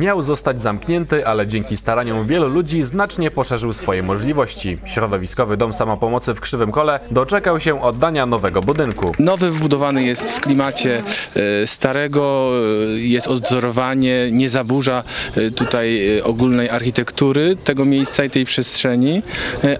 Miał zostać zamknięty, ale dzięki staraniom wielu ludzi znacznie poszerzył swoje możliwości. Środowiskowy Dom Samopomocy w Krzywym Kole doczekał się oddania nowego budynku. Nowy wbudowany jest w klimacie e, starego, e, jest odzorowanie, nie zaburza e, tutaj ogólnej architektury tego miejsca i tej przestrzeni,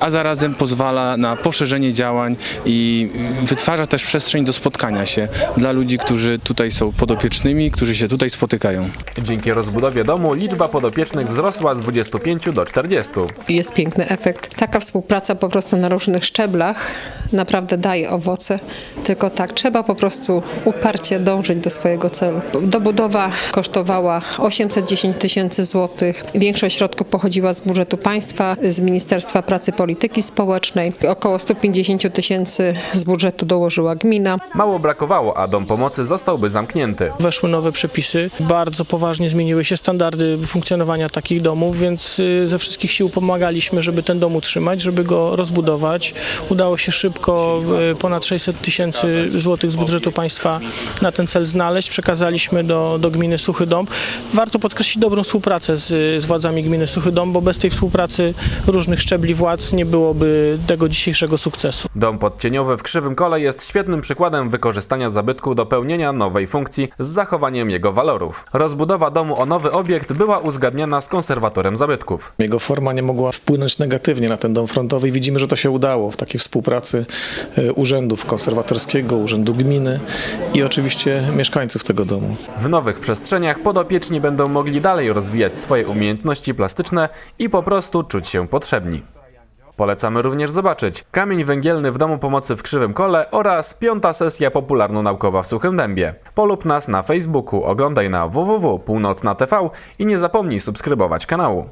a zarazem pozwala na poszerzenie działań i wytwarza też przestrzeń do spotkania się dla ludzi, którzy tutaj są podopiecznymi, którzy się tutaj spotykają. Dzięki rozbudowie domu liczba podopiecznych wzrosła z 25 do 40. jest piękny efekt. Taka współpraca po prostu na różnych szczeblach naprawdę daje owoce, tylko tak trzeba po prostu uparcie dążyć do swojego celu. Dobudowa kosztowała 810 tysięcy złotych. Większość środków pochodziła z budżetu państwa, z Ministerstwa Pracy i Polityki Społecznej. Około 150 tysięcy z budżetu dołożyła gmina. Mało brakowało, a dom pomocy zostałby zamknięty. Weszły nowe przepisy, bardzo poważnie zmieniły się standardy funkcjonowania takich domów, więc y, ze wszystkich sił pomagaliśmy, żeby ten dom utrzymać, żeby go rozbudować. Udało się szybko y, ponad 600 tysięcy złotych z budżetu państwa na ten cel znaleźć. Przekazaliśmy do, do gminy Suchy Dom. Warto podkreślić dobrą współpracę z, z władzami gminy Suchy Dom, bo bez tej współpracy różnych szczebli władz nie byłoby tego dzisiejszego sukcesu. Dom podcieniowy w Krzywym Kole jest świetnym przykładem wykorzystania zabytku do pełnienia nowej funkcji z zachowaniem jego walorów. Rozbudowa domu o nowy obiekt była uzgadniana z konserwatorem zabytków. Jego forma nie mogła wpłynąć negatywnie na ten dom frontowy i widzimy, że to się udało w takiej współpracy e, urzędów konserwatorskiego, urzędu gminy i oczywiście mieszkańców tego domu. W nowych przestrzeniach podopieczni będą mogli dalej rozwijać swoje umiejętności plastyczne i po prostu czuć się potrzebni. Polecamy również zobaczyć Kamień węgielny w Domu Pomocy w Krzywym Kole oraz piąta sesja popularno-naukowa w Suchym Dębie. Polub nas na Facebooku, oglądaj na www.północna.tv i nie zapomnij subskrybować kanału.